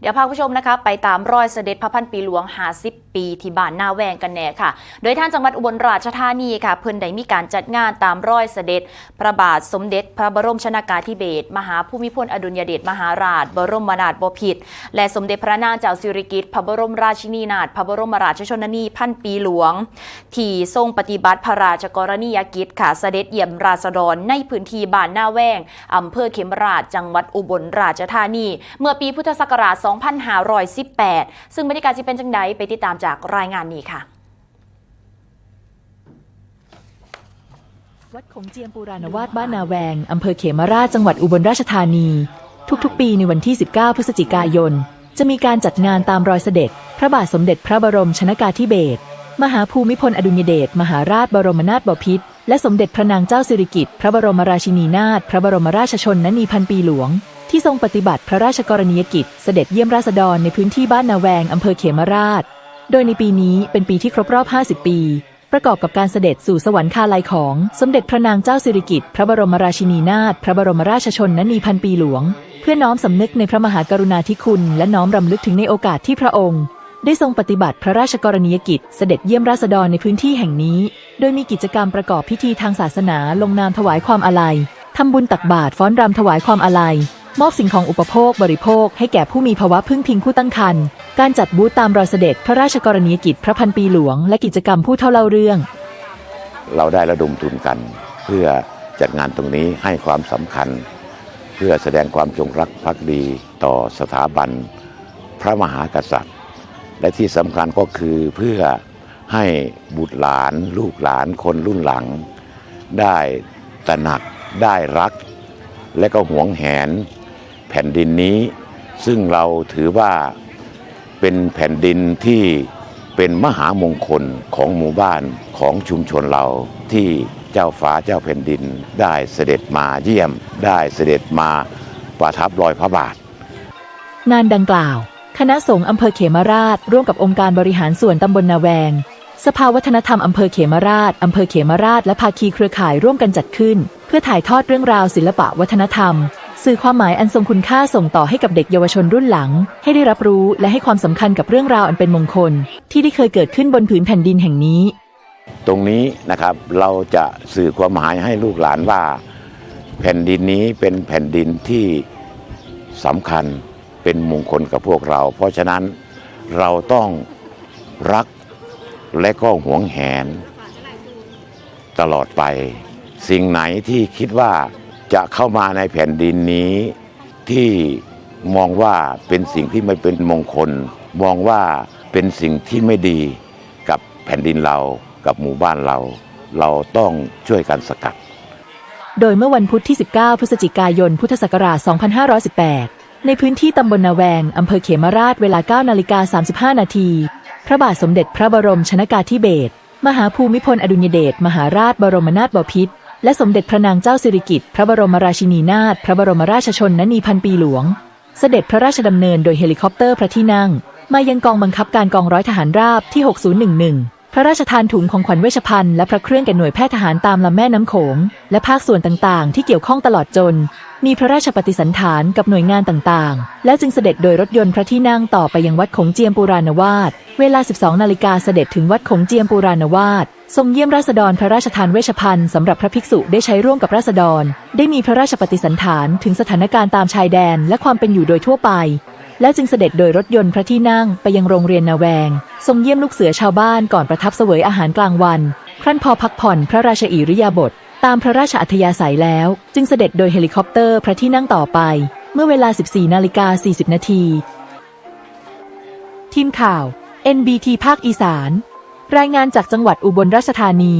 เดี๋ยวพาผู้ชมนะคะไปตามรอยเสด็จพระพันปีหลวง50ปีที่บ้านนาแวงกันแน่ค่ะ โดยท่านจังหวัดอุบลราชธานีค่ะ เพิ่นได้มีการจัดงานตามรอยเสด็จ พระบาทสมเด็จ พระบรมชนากาธิเบศรมหาภูมิพลอดุลยเดชมหาราช บรมนาถบพิตรและสมเด็จพระนางเจ้าสิริกิติ์พระบรมราชินีนาถพระบรมราชชนนีพันปีหลวง ที่ทรงปฏิบัติพระราชกรณียกิจค่ะเสด็จเยี่ยมราษฎรในพื้นที่บ้านนาแวงอำเภอเขมราชจังหวัดอุบลราชธานี เมื่อปีพุทธศักราช2518 ซึ่งบรรยากาศจะเป็นจังไดไปติดตามจากรายงานนี้ค่ะวัดขงเจียมปูรานวาดบ้านนาแวง อำเภอเขมราชจังหวัดอุบลราชธานี ทุกๆ ปีในวันที่ 19 พฤศจิกายน จะมีการจัดงานตามรอยเสด็จ พระบาทสมเด็จพระบรมชนากาธิเบศรมหาภูมิพลอดุลยเดชมหาราชบรมนาถบพิตรและสมเด็จพระนางเจ้าสิริกิติ์พระบรมราชินีนาถพระบรมราชชนนีพันปีหลวง ที่ทรงปฏิบัติพระราชกรณียกิจเสด็จเยี่ยมราษฎรในพื้นที่บ้านนาแวงอำเภอเขมราช โดยในปีนี้เป็นปีที่ครบรอบ 50 ปี ประกอบกับการเสด็จสู่สวรรคาลัยของสมเด็จพระนางเจ้าสิริกิติ์พระบรมราชินีนาถพระบรมราชชนนีพันปีหลวง เพื่อน้อมสำนึกในพระมหากรุณาธิคุณ และน้อมรำลึกถึงในโอกาสที่พระองค์ ได้ทรงปฏิบัติพระราชกรณียกิจเสด็จเยี่ยมราษฎรในพื้นที่แห่งนี้ โดยมีกิจกรรมประกอบพิธีทางศาสนาลงนามถวายความอาลัยทำบุญตักบาตรฟ้อนรำถวายความอาลัย มอบสิ่งของอุปโภคบริโภค ให้แก่ผู้มีภาวะพึ่งพิงผู้ตั้งครรภ์การจัดบูธตามรอยเสด็จพระราชกรณียกิจพระพันปีหลวง และกิจกรรมผู้เท่าเล่าเรื่อง เราได้ระดมทุนกัน เพื่อจัดงานตรงนี้ให้ความสำคัญ เพื่อแสดงความจงรักภักดีต่อสถาบัน พระมหากษัตริย์ และที่สำคัญก็คือเพื่อให้บุตรหลาน ลูกหลานคนรุ่นหลัง ได้ตระหนักได้รัก และก็หวงแหน แผ่นดินนี้ ซึ่งเราถือว่าเป็นแผ่นดินที่เป็นมหามงคลของหมู่บ้านของชุมชนเราที่เจ้าฟ้าเจ้าแผ่นดินได้เสด็จมาเยี่ยม ได้เสด็จมาประทับรอยพระบาท งานดังกล่าว คณะสงฆ์อำเภอเขมราช ร่วมกับองค์การบริหารส่วนตำบลนาแวง สภาวัฒนธรรมอำเภอเขมราชอำเภอเขมราชและภาคีเครือข่ายร่วมกันจัดขึ้น เพื่อถ่ายทอดเรื่องราวศิลปะวัฒนธรรม สื่อความหมายอันทรงคุณค่าส่งต่อให้กับเด็กเยาวชนรุ่นหลัง ให้ได้รับรู้และให้ความสำคัญกับเรื่องราวอันเป็นมงคล ที่ได้เคยเกิดขึ้นบนผืนแผ่นดินแห่งนี้ ตรงนี้นะครับเราจะสื่อความหมายให้ลูกหลานว่า แผ่นดินนี้เป็นแผ่นดินที่สำคัญเป็นมงคลกับพวกเรา เพราะฉะนั้นเราต้องรักและก็หวงแหน ตลอดไป สิ่งไหนที่คิดว่า จะเข้ามาในแผ่นดินนี้ที่มองว่าเป็นสิ่งที่ไม่เป็นมงคล มองว่าเป็นสิ่งที่ไม่ดีกับแผ่นดินเรากับหมู่บ้านเรา เราต้องช่วยกันสกัด โดยเมื่อวันพุธที่ 19 พฤศจิกายน พุทธศักราช 2518 ในพื้นที่ตำบลนาแวงอำเภอเขมราชเวลา 9 นาฬิกา 35 นาที พระบาทสมเด็จพระบรมชนากาธิเบศรมหาภูมิพลอดุลยเดชมหาราชบรมนาถบพิตร และสมเด็จพระนางเจ้าสิริกิติ์พระบรมราชินีนาถพระบรมราชชนนีพันปีหลวง เสด็จพระราชดำเนินโดยเฮลิคอปเตอร์พระที่นั่ง มายังกองบังคับการกองร้อยทหารราบที่ 6011 พระราชทานถุงของขวัญเวชภัณฑ์และพระเครื่องแก่หน่วยแพทย์ทหารตามลำแม่น้ำโขง และภาคส่วนต่างๆ ที่เกี่ยวข้องตลอดจน มีพระราชปฏิสันฐานกับหน่วยงานต่างๆ แล้วจึงเสด็จโดยรถยนต์พระที่นั่งต่อไปยังวัดขงเจียมปูรานวาสเวลา 12 นาฬิกาเสด็จถึงวัดขงเจียมปูรานวาสทรงเยี่ยมราษฎรพระราชทานเวชภัณฑ์สำหรับพระภิกษุได้ใช้ร่วมกับราษฎร ได้มีพระราชปฏิสันฐานถึงสถานการณ์ตามชายแดนและความเป็นอยู่โดยทั่วไป แล้วจึงเสด็จโดยรถยนต์พระที่นั่งไปยังโรงเรียนนาแวง ทรงเยี่ยมลูกเสือชาวบ้านก่อนประทับเสวยอาหารกลางวัน ครั้นพอพักผ่อนพระราชอิริยาบถ ตามพระราชอัธยาศัยแล้ว จึงเสด็จโดยเฮลิคอปเตอร์พระที่นั่งต่อไป เมื่อเวลา 14นาฬิกา40 นาที ทีมข่าว NBT ภาคอีสาน รายงานจากจังหวัดอุบลราชธานี